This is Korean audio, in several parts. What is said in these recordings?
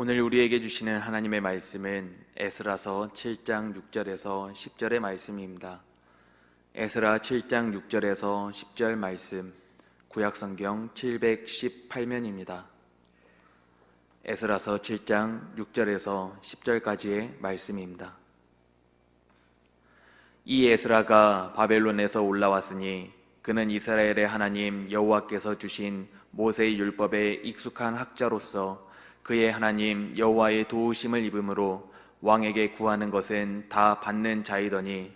오늘 우리에게 주시는 하나님의 말씀은 에스라서 7장 6절에서 10절의 말씀입니다. 에스라 7장 6절에서 10절 말씀 구약 성경 718면입니다. 에스라서 7장 6절에서 10절까지의 말씀입니다. 이 에스라가 바벨론에서 올라왔으니 그는 이스라엘의 하나님 여호와께서 주신 모세의 율법에 익숙한 학자로서 그의 하나님 여호와의 도우심을 입음으로 왕에게 구하는 것은 다 받는 자이더니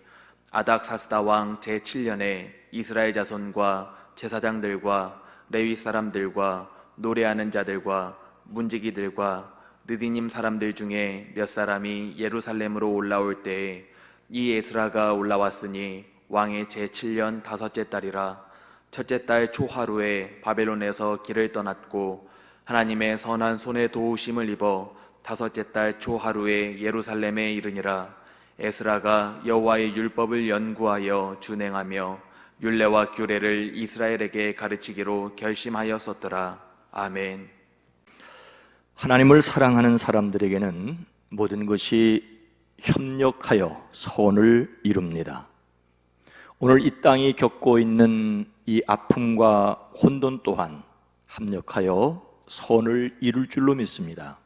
아닥사스다 왕 제7년에 이스라엘 자손과 제사장들과 레위 사람들과 노래하는 자들과 문지기들과 느디님 사람들 중에 몇 사람이 예루살렘으로 올라올 때에 이 에스라가 올라왔으니 왕의 제7년 다섯째 달이라 첫째 달 초하루에 바벨론에서 길을 떠났고 하나님의 선한 손에 도우심을 입어 다섯째 달 초하루에 예루살렘에 이르니라 에스라가 여호와의 율법을 연구하여 준행하며 율례와 규례를 이스라엘에게 가르치기로 결심하였었더라 아멘. 하나님을 사랑하는 사람들에게는 모든 것이 협력하여 선을 이룹니다. 오늘 이 땅이 겪고 있는 이 아픔과 혼돈 또한 합력하여 선을 이룰 줄로 믿습니다.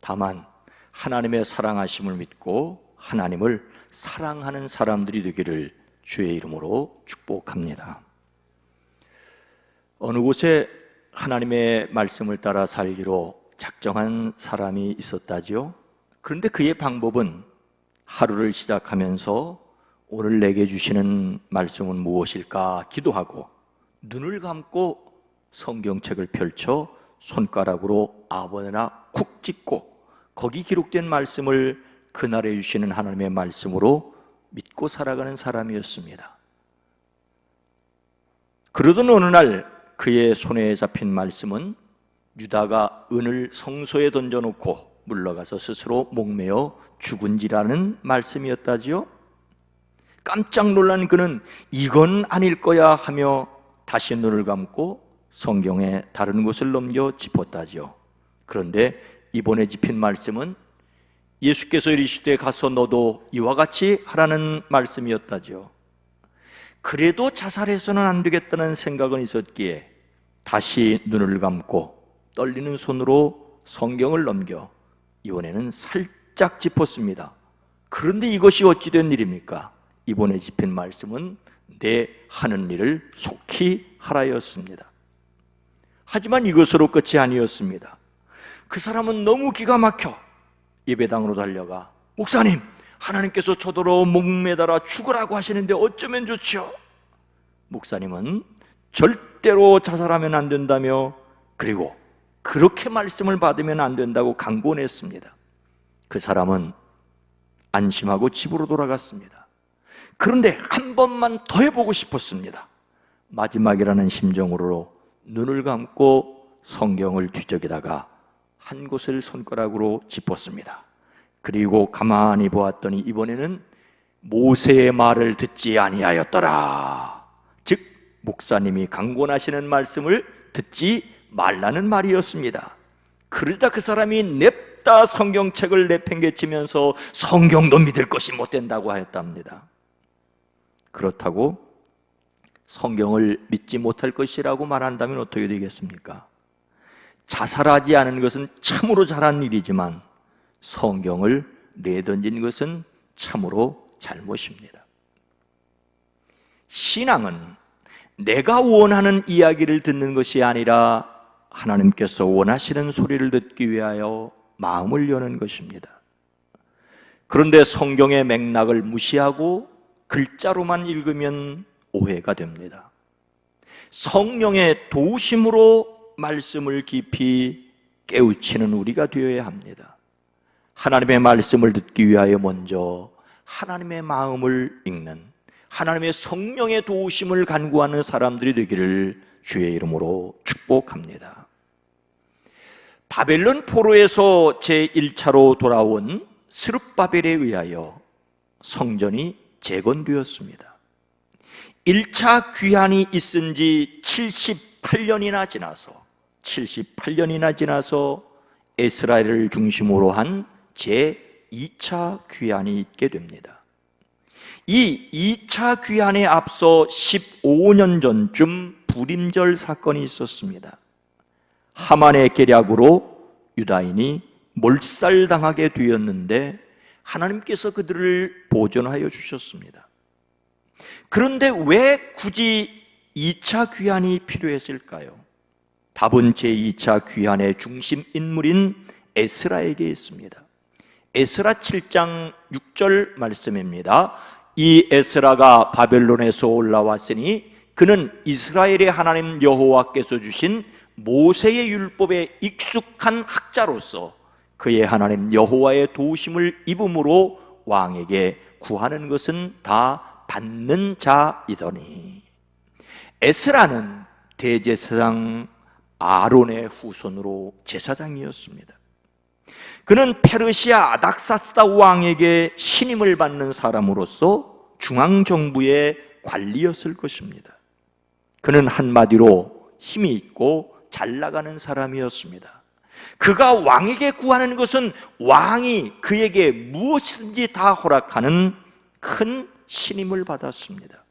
다만 하나님의 사랑하심을 믿고 하나님을 사랑하는 사람들이 되기를 주의 이름으로 축복합니다. 어느 곳에 하나님의 말씀을 따라 살기로 작정한 사람이 있었다지요. 그런데 그의 방법은 하루를 시작하면서 오늘 내게 주시는 말씀은 무엇일까 기도하고 눈을 감고 성경책을 펼쳐 손가락으로 아무데나 쿡 찍고 거기 기록된 말씀을 그날에 주시는 하나님의 말씀으로 믿고 살아가는 사람이었습니다. 그러던 어느 날 그의 손에 잡힌 말씀은 유다가 은을 성소에 던져놓고 물러가서 스스로 목매어 죽은지라는 말씀이었다지요. 깜짝 놀란 그는 이건 아닐 거야 하며 다시 눈을 감고 성경의 다른 곳을 넘겨 짚었다지요. 그런데 이번에 짚힌 말씀은 예수께서 이르시되 가서 너도 이와 같이 하라는 말씀이었다지요. 그래도 자살해서는 안 되겠다는 생각은 있었기에 다시 눈을 감고 떨리는 손으로 성경을 넘겨 이번에는 살짝 짚었습니다. 그런데 이것이 어찌된 일입니까? 이번에 짚힌 말씀은 내 하는 일을 속히 하라였습니다. 하지만 이것으로 끝이 아니었습니다. 그 사람은 너무 기가 막혀 예배당으로 달려가 목사님 하나님께서 저더러 목매달아 죽으라고 하시는데 어쩌면 좋죠? 목사님은 절대로 자살하면 안 된다며 그리고 그렇게 말씀을 받으면 안 된다고 강권했습니다. 그 사람은 안심하고 집으로 돌아갔습니다. 그런데 한 번만 더 해보고 싶었습니다. 마지막이라는 심정으로 눈을 감고 성경을 뒤적이다가 한 곳을 손가락으로 짚었습니다. 그리고 가만히 보았더니 이번에는 모세의 말을 듣지 아니하였더라. 즉 목사님이 강권하시는 말씀을 듣지 말라는 말이었습니다. 그러다 그 사람이 냅다 성경책을 내팽개치면서 성경도 믿을 것이 못 된다고 하였답니다. 그렇다고 성경을 믿지 못할 것이라고 말한다면 어떻게 되겠습니까? 자살하지 않은 것은 참으로 잘한 일이지만 성경을 내던진 것은 참으로 잘못입니다. 신앙은 내가 원하는 이야기를 듣는 것이 아니라 하나님께서 원하시는 소리를 듣기 위하여 마음을 여는 것입니다. 그런데 성경의 맥락을 무시하고 글자로만 읽으면 오해가 됩니다. 성령의 도우심으로 말씀을 깊이 깨우치는 우리가 되어야 합니다. 하나님의 말씀을 듣기 위하여 먼저 하나님의 마음을 읽는 하나님의 성령의 도우심을 간구하는 사람들이 되기를 주의 이름으로 축복합니다. 바벨론 포로에서 제1차로 돌아온 스룹바벨에 의하여 성전이 재건되었습니다. 1차 귀환이 있은 지 78년이나 지나서 78년이나 지나서 에스라엘을 중심으로 한 제2차 귀환이 있게 됩니다. 이 2차 귀환에 앞서 15년 전쯤 불임절 사건이 있었습니다. 하만의 계략으로 유다인이 몰살당하게 되었는데 하나님께서 그들을 보존하여 주셨습니다. 그런데 왜 굳이 2차 귀환이 필요했을까요? 답은 제2차 귀환의 중심 인물인 에스라에게 있습니다. 에스라 7장 6절 말씀입니다. 이 에스라가 바벨론에서 올라왔으니 그는 이스라엘의 하나님 여호와께서 주신 모세의 율법에 익숙한 학자로서 그의 하나님 여호와의 도우심을 입음으로 왕에게 구하는 것은 다 받는 자이더니 에스라는 대제사장 아론의 후손으로 제사장이었습니다. 그는 페르시아 아닥사스다 왕에게 신임을 받는 사람으로서 중앙 정부의 관리였을 것입니다. 그는 한마디로 힘이 있고 잘 나가는 사람이었습니다. 그가 왕에게 구하는 것은 왕이 그에게 무엇이든지 다 허락하는 큰 신임을 받았습니다.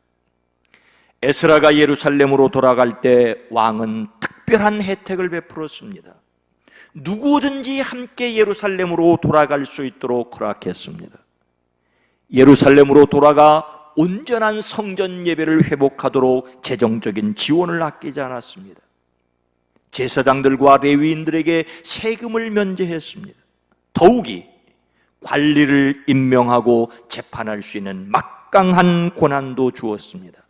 에스라가 예루살렘으로 돌아갈 때 왕은 특별한 혜택을 베풀었습니다. 누구든지 함께 예루살렘으로 돌아갈 수 있도록 허락했습니다. 예루살렘으로 돌아가 온전한 성전 예배를 회복하도록 재정적인 지원을 아끼지 않았습니다. 제사장들과 레위인들에게 세금을 면제했습니다. 더욱이 관리를 임명하고 재판할 수 있는 막 강한 권한도 주었습니다.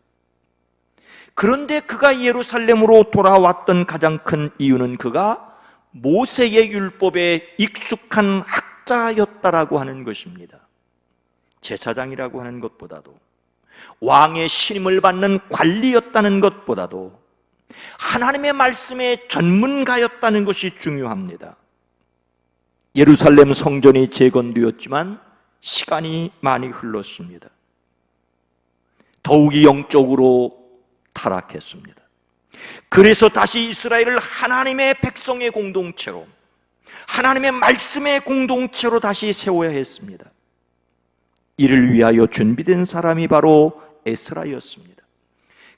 그런데 그가 예루살렘으로 돌아왔던 가장 큰 이유는 그가 모세의 율법에 익숙한 학자였다라고 하는 것입니다. 제사장이라고 하는 것보다도 왕의 신임을 받는 관리였다는 것보다도 하나님의 말씀의 전문가였다는 것이 중요합니다. 예루살렘 성전이 재건되었지만 시간이 많이 흘렀습니다. 더욱이 영적으로 타락했습니다. 그래서 다시 이스라엘을 하나님의 백성의 공동체로 하나님의 말씀의 공동체로 다시 세워야 했습니다. 이를 위하여 준비된 사람이 바로 에스라였습니다.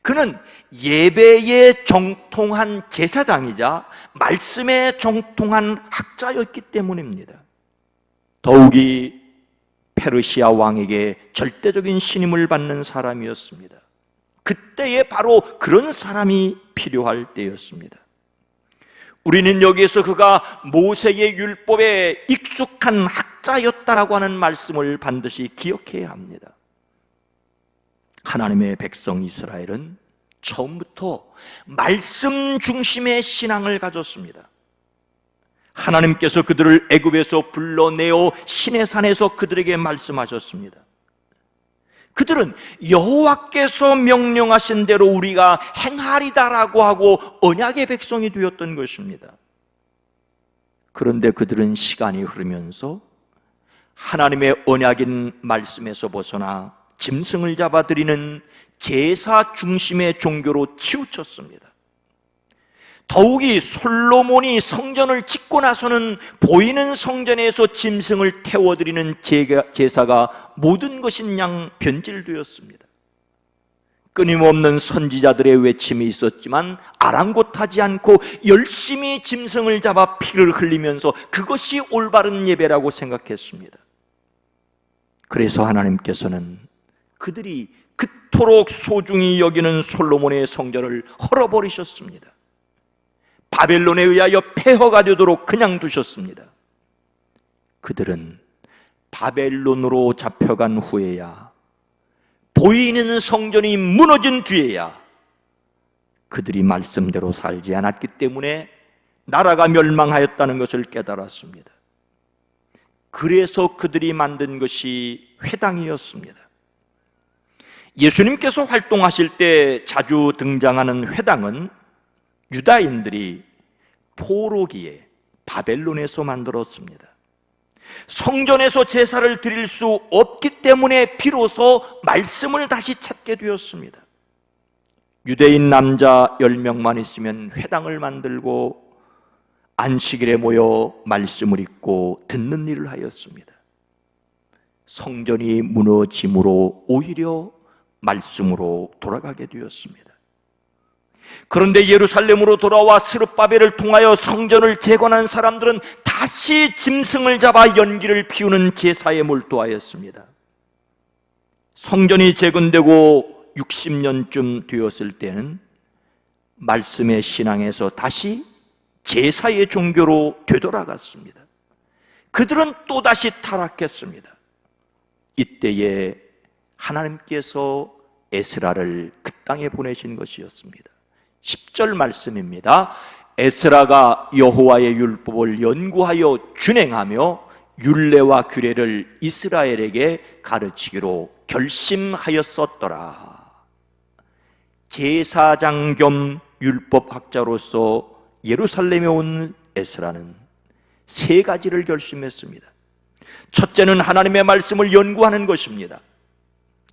그는 예배에 정통한 제사장이자 말씀에 정통한 학자였기 때문입니다. 더욱이 페르시아 왕에게 절대적인 신임을 받는 사람이었습니다. 그때에 바로 그런 사람이 필요할 때였습니다. 우리는 여기에서 그가 모세의 율법에 익숙한 학자였다라고 하는 말씀을 반드시 기억해야 합니다. 하나님의 백성 이스라엘은 처음부터 말씀 중심의 신앙을 가졌습니다. 하나님께서 그들을 애굽에서 불러내어 신의 산에서 그들에게 말씀하셨습니다. 그들은 여호와께서 명령하신 대로 우리가 행하리다라고 하고 언약의 백성이 되었던 것입니다. 그런데 그들은 시간이 흐르면서 하나님의 언약인 말씀에서 벗어나 짐승을 잡아들이는 제사 중심의 종교로 치우쳤습니다. 더욱이 솔로몬이 성전을 짓고 나서는 보이는 성전에서 짐승을 태워드리는 제사가 모든 것인 양 변질되었습니다. 끊임없는 선지자들의 외침이 있었지만 아랑곳하지 않고 열심히 짐승을 잡아 피를 흘리면서 그것이 올바른 예배라고 생각했습니다. 그래서 하나님께서는 그들이 그토록 소중히 여기는 솔로몬의 성전을 헐어버리셨습니다. 바벨론에 의하여 폐허가 되도록 그냥 두셨습니다. 그들은 바벨론으로 잡혀간 후에야 보이는 성전이 무너진 뒤에야 그들이 말씀대로 살지 않았기 때문에 나라가 멸망하였다는 것을 깨달았습니다. 그래서 그들이 만든 것이 회당이었습니다. 예수님께서 활동하실 때 자주 등장하는 회당은 유다인들이 포로기에 바벨론에서 만들었습니다. 성전에서 제사를 드릴 수 없기 때문에 비로소 말씀을 다시 찾게 되었습니다. 유대인 남자 10명만 있으면 회당을 만들고 안식일에 모여 말씀을 읽고 듣는 일을 하였습니다. 성전이 무너짐으로 오히려 말씀으로 돌아가게 되었습니다. 그런데 예루살렘으로 돌아와 스룹바벨을 통하여 성전을 재건한 사람들은 다시 짐승을 잡아 연기를 피우는 제사에 몰두하였습니다. 성전이 재건되고 60년쯤 되었을 때는 말씀의 신앙에서 다시 제사의 종교로 되돌아갔습니다. 그들은 또다시 타락했습니다. 이때에 하나님께서 에스라를 그 땅에 보내신 것이었습니다. 10절 말씀입니다. 에스라가 여호와의 율법을 연구하여 준행하며 율례와 규례를 이스라엘에게 가르치기로 결심하였었더라. 제사장 겸 율법학자로서 예루살렘에 온 에스라는 세 가지를 결심했습니다. 첫째는 하나님의 말씀을 연구하는 것입니다.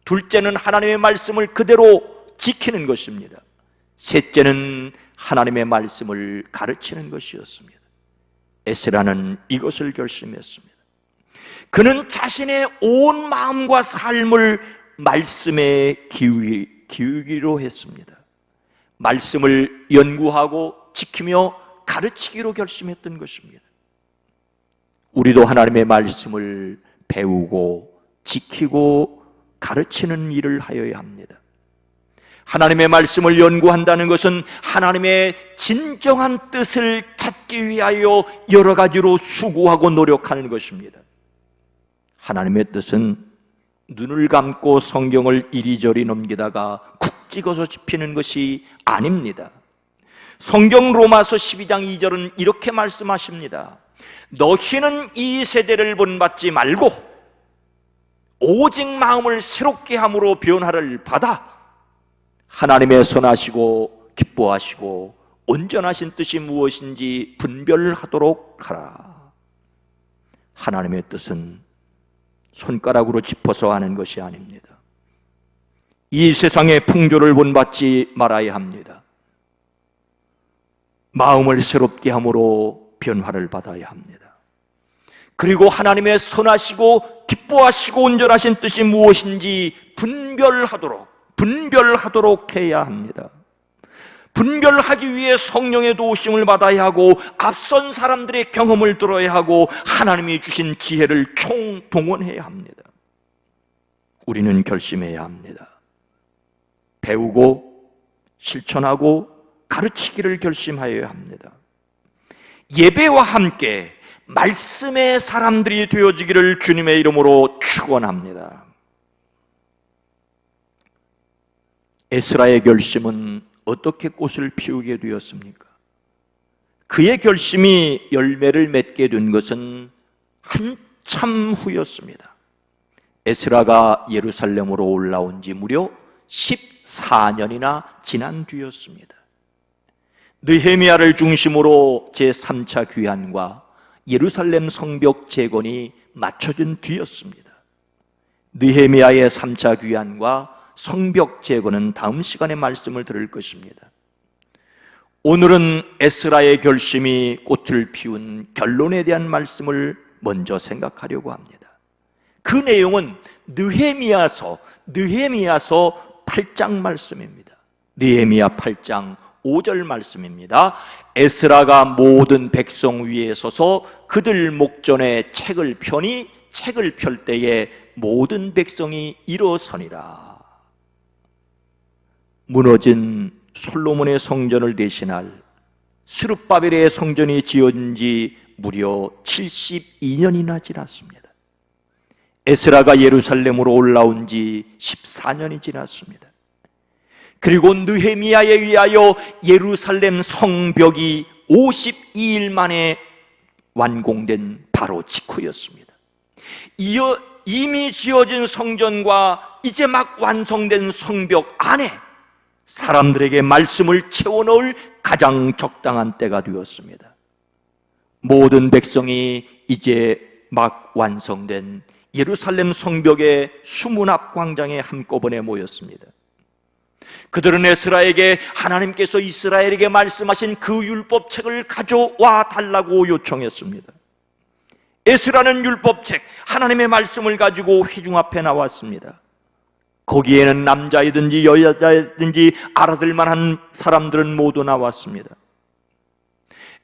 둘째는 하나님의 말씀을 그대로 지키는 것입니다. 셋째는 하나님의 말씀을 가르치는 것이었습니다. 에스라는 이것을 결심했습니다. 그는 자신의 온 마음과 삶을 말씀에 기우기, 기우기로 했습니다. 말씀을 연구하고 지키며 가르치기로 결심했던 것입니다. 우리도 하나님의 말씀을 배우고 지키고 가르치는 일을 하여야 합니다. 하나님의 말씀을 연구한다는 것은 하나님의 진정한 뜻을 찾기 위하여 여러 가지로 수고하고 노력하는 것입니다. 하나님의 뜻은 눈을 감고 성경을 이리저리 넘기다가 쿡 찍어서 짚히는 것이 아닙니다. 성경 로마서 12장 2절은 이렇게 말씀하십니다. 너희는 이 세대를 본받지 말고 오직 마음을 새롭게 함으로 변화를 받아 하나님의 선하시고 기뻐하시고 온전하신 뜻이 무엇인지 분별하도록 하라. 하나님의 뜻은 손가락으로 짚어서 하는 것이 아닙니다. 이 세상의 풍조를 본받지 말아야 합니다. 마음을 새롭게 함으로 변화를 받아야 합니다. 그리고 하나님의 선하시고 기뻐하시고 온전하신 뜻이 무엇인지 분별하도록 분별하도록 해야 합니다. 분별하기 위해 성령의 도우심을 받아야 하고 앞선 사람들의 경험을 들어야 하고 하나님이 주신 지혜를 총동원해야 합니다. 우리는 결심해야 합니다. 배우고 실천하고 가르치기를 결심하여야 합니다. 예배와 함께 말씀의 사람들이 되어지기를 주님의 이름으로 축원합니다. 에스라의 결심은 어떻게 꽃을 피우게 되었습니까? 그의 결심이 열매를 맺게 된 것은 한참 후였습니다. 에스라가 예루살렘으로 올라온 지 무려 14년이나 지난 뒤였습니다. 느헤미야를 중심으로 제3차 귀환과 예루살렘 성벽 재건이 맞춰진 뒤였습니다. 느헤미야의 3차 귀환과 성벽 재건은 다음 시간에 말씀을 들을 것입니다. 오늘은 에스라의 결심이 꽃을 피운 결론에 대한 말씀을 먼저 생각하려고 합니다. 그 내용은 느헤미야서 느헤미야서 8장 말씀입니다. 느헤미야 8장 5절 말씀입니다. 에스라가 모든 백성 위에 서서 그들 목전에 책을 펴니 책을 펼 때에 모든 백성이 일어서니라. 무너진 솔로몬의 성전을 대신할 스룹바벨의 성전이 지어진 지 무려 72년이나 지났습니다. 에스라가 예루살렘으로 올라온 지 14년이 지났습니다. 그리고 느헤미야에 의하여 예루살렘 성벽이 52일 만에 완공된 바로 직후였습니다. 이어 이미 지어진 성전과 이제 막 완성된 성벽 안에 사람들에게 말씀을 채워넣을 가장 적당한 때가 되었습니다. 모든 백성이 이제 막 완성된 예루살렘 성벽의 수문 앞 광장에 한꺼번에 모였습니다. 그들은 에스라에게 하나님께서 이스라엘에게 말씀하신 그 율법책을 가져와 달라고 요청했습니다. 에스라는 율법책, 하나님의 말씀을 가지고 회중 앞에 나왔습니다. 거기에는 남자이든지 여자이든지 알아들 만한 사람들은 모두 나왔습니다.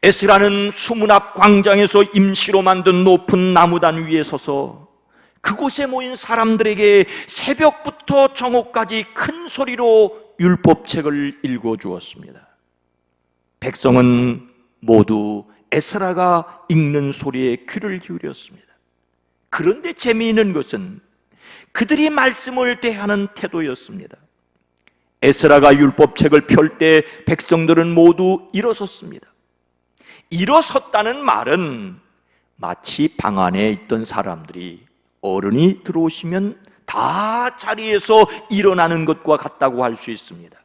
에스라는 수문 앞 광장에서 임시로 만든 높은 나무단 위에 서서 그곳에 모인 사람들에게 새벽부터 정오까지 큰 소리로 율법책을 읽어 주었습니다. 백성은 모두 에스라가 읽는 소리에 귀를 기울였습니다. 그런데 재미있는 것은 그들이 말씀을 대하는 태도였습니다. 에스라가 율법책을 펼 때 백성들은 모두 일어섰습니다. 일어섰다는 말은 마치 방 안에 있던 사람들이 어른이 들어오시면 다 자리에서 일어나는 것과 같다고 할 수 있습니다.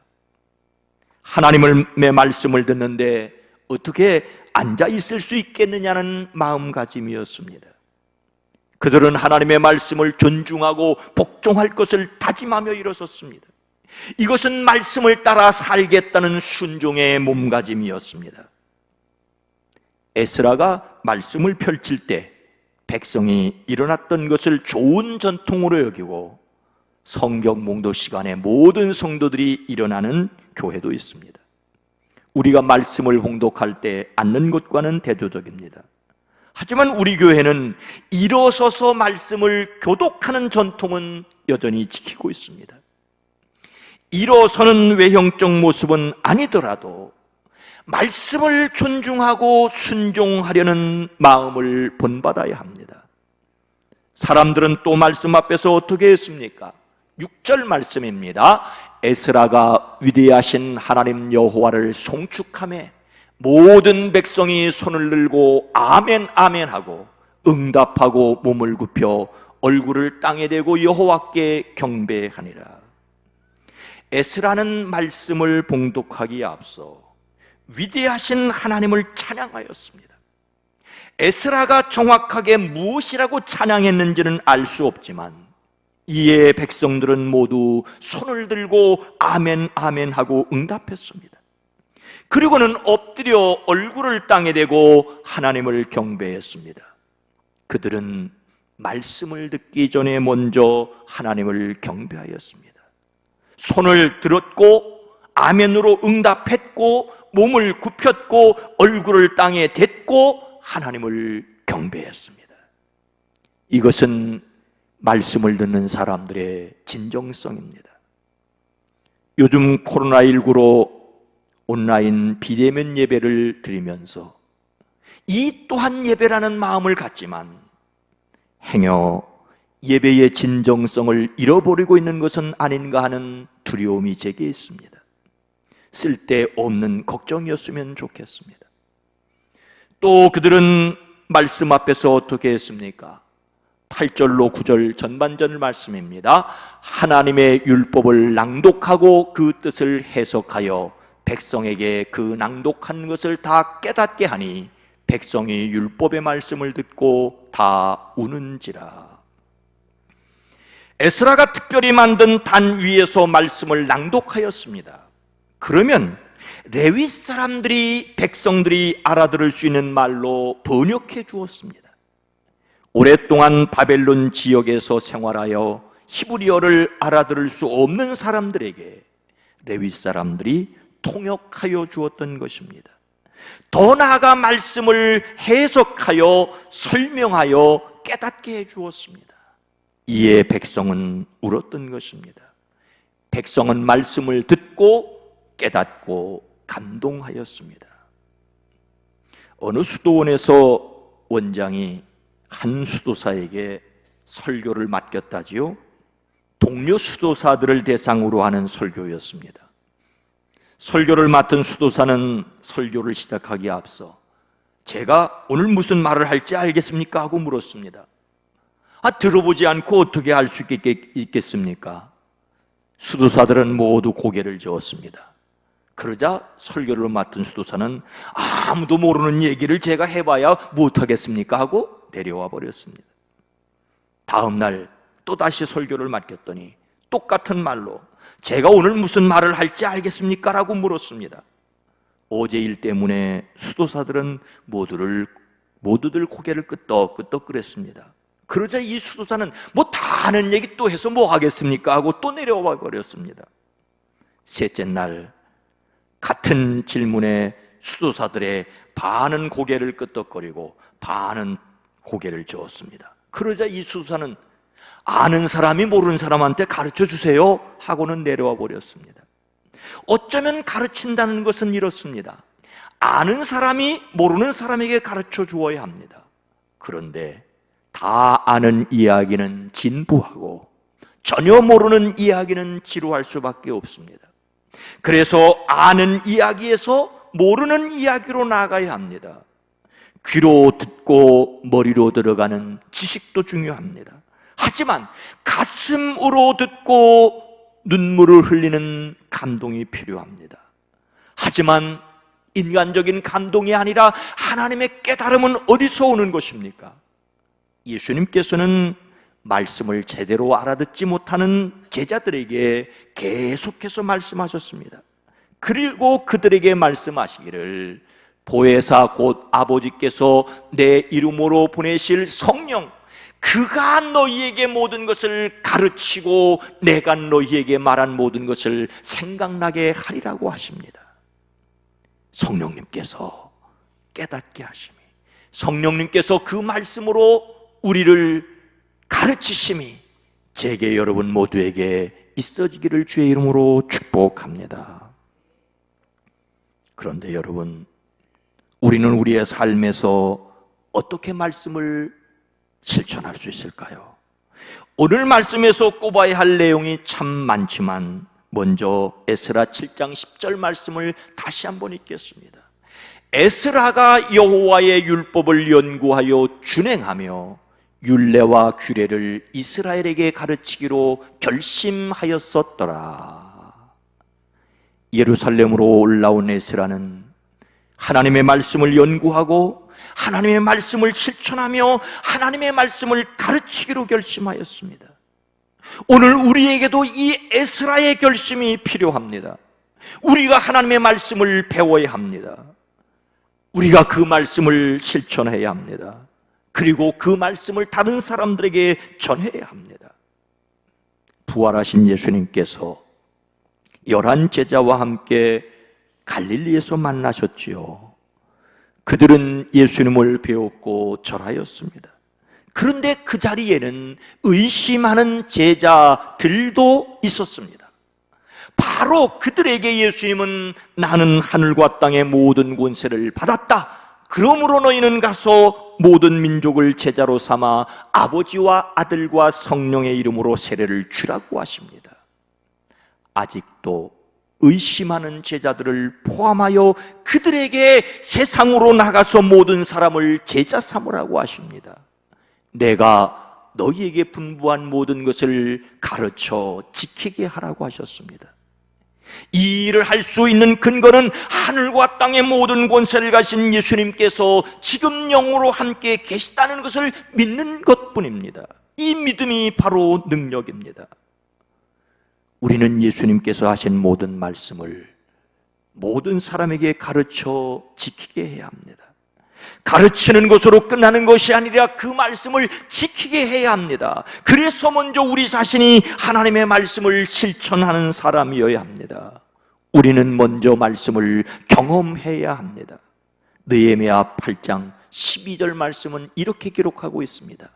하나님의 말씀을 듣는데 어떻게 앉아 있을 수 있겠느냐는 마음가짐이었습니다. 그들은 하나님의 말씀을 존중하고 복종할 것을 다짐하며 일어섰습니다. 이것은 말씀을 따라 살겠다는 순종의 몸가짐이었습니다. 에스라가 말씀을 펼칠 때 백성이 일어났던 것을 좋은 전통으로 여기고 성경 몽도 시간에 모든 성도들이 일어나는 교회도 있습니다. 우리가 말씀을 봉독할 때 앉는 것과는 대조적입니다. 하지만 우리 교회는 일어서서 말씀을 교독하는 전통은 여전히 지키고 있습니다. 일어서는 외형적 모습은 아니더라도 말씀을 존중하고 순종하려는 마음을 본받아야 합니다. 사람들은 또 말씀 앞에서 어떻게 했습니까? 6절 말씀입니다. 에스라가 위대하신 하나님 여호와를 송축함에 모든 백성이 손을 들고 아멘 아멘 하고 응답하고 몸을 굽혀 얼굴을 땅에 대고 여호와께 경배하니라. 에스라는 말씀을 봉독하기에 앞서 위대하신 하나님을 찬양하였습니다. 에스라가 정확하게 무엇이라고 찬양했는지는 알 수 없지만 이에 백성들은 모두 손을 들고 아멘 아멘 하고 응답했습니다. 그리고는 엎드려 얼굴을 땅에 대고 하나님을 경배했습니다. 그들은 말씀을 듣기 전에 먼저 하나님을 경배하였습니다. 손을 들었고 아멘으로 응답했고 몸을 굽혔고 얼굴을 땅에 댔고 하나님을 경배했습니다. 이것은 말씀을 듣는 사람들의 진정성입니다. 요즘 코로나19로 온라인 비대면 예배를 드리면서 이 또한 예배라는 마음을 갖지만 행여 예배의 진정성을 잃어버리고 있는 것은 아닌가 하는 두려움이 제게 있습니다. 쓸데없는 걱정이었으면 좋겠습니다. 또 그들은 말씀 앞에서 어떻게 했습니까? 8절로 9절 전반전 말씀입니다. 하나님의 율법을 낭독하고 그 뜻을 해석하여 백성에게 그 낭독한 것을 다 깨닫게 하니 백성이 율법의 말씀을 듣고 다 우는지라. 에스라가 특별히 만든 단 위에서 말씀을 낭독하였습니다. 그러면 레위 사람들이 백성들이 알아들을 수 있는 말로 번역해 주었습니다. 오랫동안 바벨론 지역에서 생활하여 히브리어를 알아들을 수 없는 사람들에게 레위 사람들이 통역하여 주었던 것입니다. 더 나아가 말씀을 해석하여 설명하여 깨닫게 해 주었습니다. 이에 백성은 울었던 것입니다. 백성은 말씀을 듣고 깨닫고 감동하였습니다. 어느 수도원에서 원장이 한 수도사에게 설교를 맡겼다지요. 동료 수도사들을 대상으로 하는 설교였습니다. 설교를 맡은 수도사는 설교를 시작하기에 앞서 제가 오늘 무슨 말을 할지 알겠습니까? 하고 물었습니다. 아, 들어보지 않고 어떻게 할수 있겠습니까? 수도사들은 모두 고개를 저었습니다. 그러자 설교를 맡은 수도사는 아무도 모르는 얘기를 제가 해봐야 못하겠습니까? 하고 내려와 버렸습니다. 다음 날 또다시 설교를 맡겼더니 똑같은 말로 제가 오늘 무슨 말을 할지 알겠습니까? 라고 물었습니다. 어제 일 때문에 수도사들은 모두를 모두들 고개를 끄덕끄덕거렸습니다. 그러자 이 수도사는 뭐 다 아는 얘기 또 해서 뭐 하겠습니까? 하고 또 내려와 버렸습니다. 셋째 날 같은 질문에 수도사들의 반은 고개를 끄덕거리고 반은 고개를 저었습니다. 그러자 이 수도사는 아는 사람이 모르는 사람한테 가르쳐 주세요 하고는 내려와 버렸습니다. 어쩌면 가르친다는 것은 이렇습니다. 아는 사람이 모르는 사람에게 가르쳐 주어야 합니다. 그런데 다 아는 이야기는 진부하고 전혀 모르는 이야기는 지루할 수밖에 없습니다. 그래서 아는 이야기에서 모르는 이야기로 나가야 합니다. 귀로 듣고 머리로 들어가는 지식도 중요합니다. 하지만 가슴으로 듣고 눈물을 흘리는 감동이 필요합니다. 하지만 인간적인 감동이 아니라 하나님의 깨달음은 어디서 오는 것입니까? 예수님께서는 말씀을 제대로 알아듣지 못하는 제자들에게 계속해서 말씀하셨습니다. 그리고 그들에게 말씀하시기를 보혜사 곧 아버지께서 내 이름으로 보내실 성령 그가 너희에게 모든 것을 가르치고 내가 너희에게 말한 모든 것을 생각나게 하리라고 하십니다. 성령님께서 깨닫게 하심이 성령님께서 그 말씀으로 우리를 가르치심이 제게 여러분 모두에게 있어지기를 주의 이름으로 축복합니다. 그런데 여러분 우리는 우리의 삶에서 어떻게 말씀을 실천할 수 있을까요? 오늘 말씀에서 꼽아야 할 내용이 참 많지만 먼저 에스라 7장 10절 말씀을 다시 한번 읽겠습니다. 에스라가 여호와의 율법을 연구하여 준행하며 율례와 규례를 이스라엘에게 가르치기로 결심하였었더라. 예루살렘으로 올라온 에스라는 하나님의 말씀을 연구하고 하나님의 말씀을 실천하며 하나님의 말씀을 가르치기로 결심하였습니다. 오늘 우리에게도 이 에스라의 결심이 필요합니다. 우리가 하나님의 말씀을 배워야 합니다. 우리가 그 말씀을 실천해야 합니다. 그리고 그 말씀을 다른 사람들에게 전해야 합니다. 부활하신 예수님께서 열한 제자와 함께 갈릴리에서 만나셨지요. 그들은 예수님을 배웠고 절하였습니다. 그런데 그 자리에는 의심하는 제자들도 있었습니다. 바로 그들에게 예수님은 나는 하늘과 땅의 모든 권세를 받았다. 그러므로 너희는 가서 모든 민족을 제자로 삼아 아버지와 아들과 성령의 이름으로 세례를 주라고 하십니다. 아직도 의심하는 제자들을 포함하여 그들에게 세상으로 나가서 모든 사람을 제자 삼으라고 하십니다. 내가 너희에게 분부한 모든 것을 가르쳐 지키게 하라고 하셨습니다. 이 일을 할 수 있는 근거는 하늘과 땅의 모든 권세를 가신 예수님께서 지금 영으로 함께 계시다는 것을 믿는 것 뿐입니다. 이 믿음이 바로 능력입니다. 우리는 예수님께서 하신 모든 말씀을 모든 사람에게 가르쳐 지키게 해야 합니다. 가르치는 것으로 끝나는 것이 아니라 그 말씀을 지키게 해야 합니다. 그래서 먼저 우리 자신이 하나님의 말씀을 실천하는 사람이어야 합니다. 우리는 먼저 말씀을 경험해야 합니다. 느헤미야 8장 12절 말씀은 이렇게 기록하고 있습니다.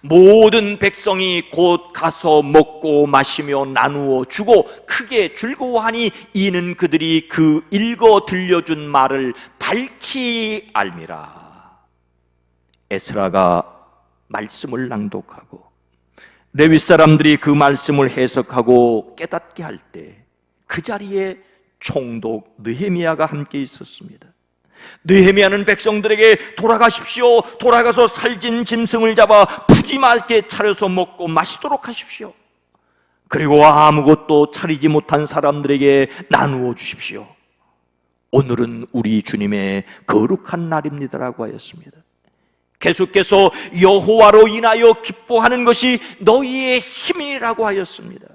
모든 백성이 곧 가서 먹고 마시며 나누어 주고 크게 즐거워하니 이는 그들이 그 읽어 들려준 말을 밝히 알미라. 에스라가 말씀을 낭독하고 레위 사람들이 그 말씀을 해석하고 깨닫게 할 때 그 자리에 총독 느헤미야가 함께 있었습니다. 느헤미야는 백성들에게 돌아가십시오. 돌아가서 살진 짐승을 잡아 푸짐하게 차려서 먹고 마시도록 하십시오. 그리고 아무것도 차리지 못한 사람들에게 나누어 주십시오. 오늘은 우리 주님의 거룩한 날입니다라고 하였습니다. 계속해서 여호와로 인하여 기뻐하는 것이 너희의 힘이라고 하였습니다.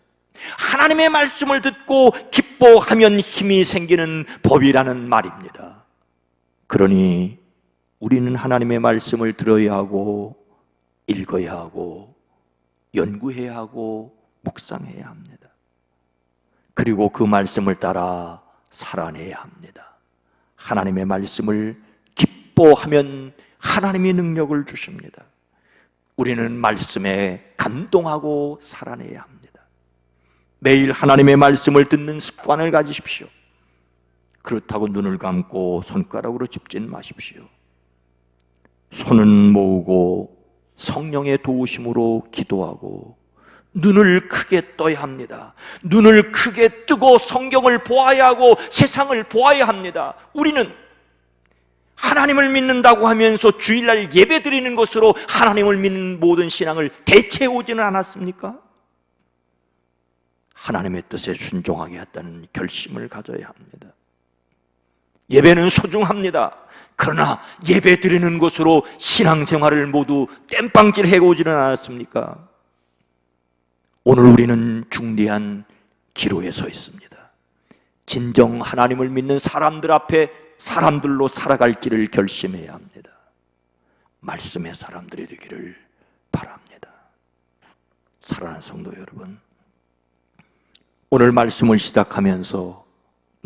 하나님의 말씀을 듣고 기뻐하면 힘이 생기는 법이라는 말입니다. 그러니 우리는 하나님의 말씀을 들어야 하고 읽어야 하고 연구해야 하고 묵상해야 합니다. 그리고 그 말씀을 따라 살아내야 합니다. 하나님의 말씀을 기뻐하면 하나님의 능력을 주십니다. 우리는 말씀에 감동하고 살아내야 합니다. 매일 하나님의 말씀을 듣는 습관을 가지십시오. 그렇다고 눈을 감고 손가락으로 짚진 마십시오. 손은 모으고 성령의 도우심으로 기도하고 눈을 크게 떠야 합니다. 눈을 크게 뜨고 성경을 보아야 하고 세상을 보아야 합니다. 우리는 하나님을 믿는다고 하면서 주일날 예배 드리는 것으로 하나님을 믿는 모든 신앙을 대체해 오지는 않았습니까? 하나님의 뜻에 순종하게 했다는 결심을 가져야 합니다. 예배는 소중합니다. 그러나 예배 드리는 것으로 신앙생활을 모두 땜빵질 해오지는 않았습니까? 오늘 우리는 중대한 기로에 서 있습니다. 진정 하나님을 믿는 사람들 앞에 사람들로 살아갈 길을 결심해야 합니다. 말씀의 사람들이 되기를 바랍니다. 사랑하는 성도 여러분, 오늘 말씀을 시작하면서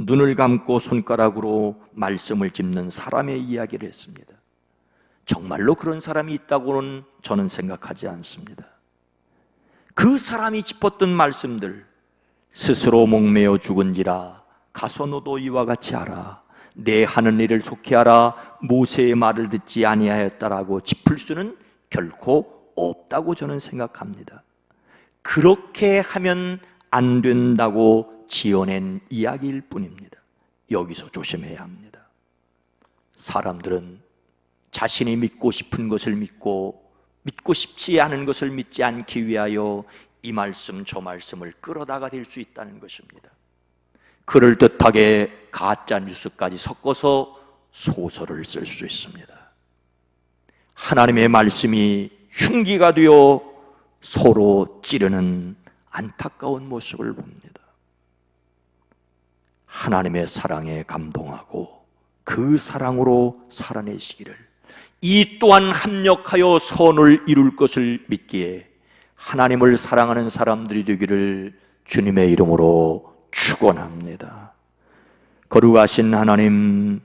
눈을 감고 손가락으로 말씀을 짚는 사람의 이야기를 했습니다. 정말로 그런 사람이 있다고는 저는 생각하지 않습니다. 그 사람이 짚었던 말씀들, 스스로 목매어 죽은지라 가서 너도 이와 같이 하라. 내 하는 일을 속히 하라. 모세의 말을 듣지 아니하였다라고 짚을 수는 결코 없다고 저는 생각합니다. 그렇게 하면 안 된다고 지어낸 이야기일 뿐입니다. 여기서 조심해야 합니다. 사람들은 자신이 믿고 싶은 것을 믿고 믿고 싶지 않은 것을 믿지 않기 위하여 이 말씀 저 말씀을 끌어다가 될 수 있다는 것입니다. 그럴듯하게 가짜 뉴스까지 섞어서 소설을 쓸 수 있습니다. 하나님의 말씀이 흉기가 되어 서로 찌르는 안타까운 모습을 봅니다. 하나님의 사랑에 감동하고 그 사랑으로 살아내시기를 이 또한 합력하여 선을 이룰 것을 믿기에 하나님을 사랑하는 사람들이 되기를 주님의 이름으로 축원합니다. 거룩하신 하나님,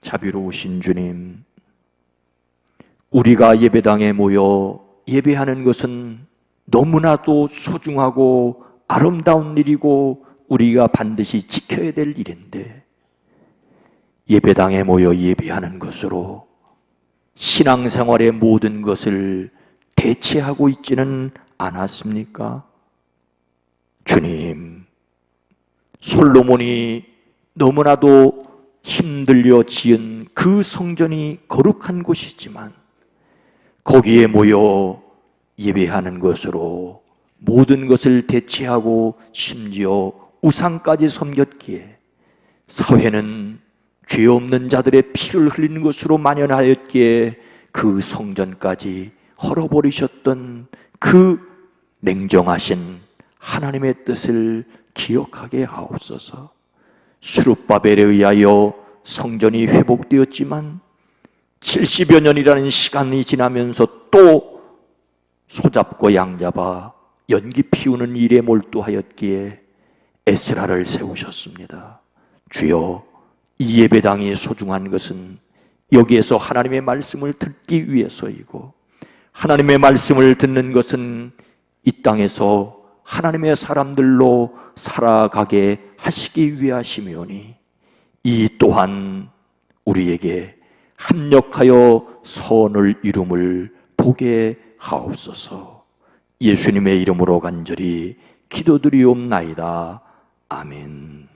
자비로우신 주님, 우리가 예배당에 모여 예배하는 것은 너무나도 소중하고 아름다운 일이고 우리가 반드시 지켜야 될 일인데 예배당에 모여 예배하는 것으로 신앙생활의 모든 것을 대체하고 있지는 않았습니까? 주님, 솔로몬이 너무나도 힘들려 지은 그 성전이 거룩한 곳이지만 거기에 모여 예배하는 것으로 모든 것을 대체하고 심지어 우상까지 섬겼기에 사회는 죄 없는 자들의 피를 흘리는 것으로 만연하였기에 그 성전까지 헐어버리셨던 그 냉정하신 하나님의 뜻을 기억하게 하옵소서. 수르바벨에 의하여 성전이 회복되었지만 70여 년이라는 시간이 지나면서 또 소잡고 양잡아 연기 피우는 일에 몰두하였기에 에스라를 세우셨습니다. 주여 이 예배당이 소중한 것은 여기에서 하나님의 말씀을 듣기 위해서이고 하나님의 말씀을 듣는 것은 이 땅에서 하나님의 사람들로 살아가게 하시기 위하심이오니 이 또한 우리에게 합력하여 선을 이rum을 보게 하옵소서. 예수님의 이름으로 간절히 기도드리옵나이다. 아멘.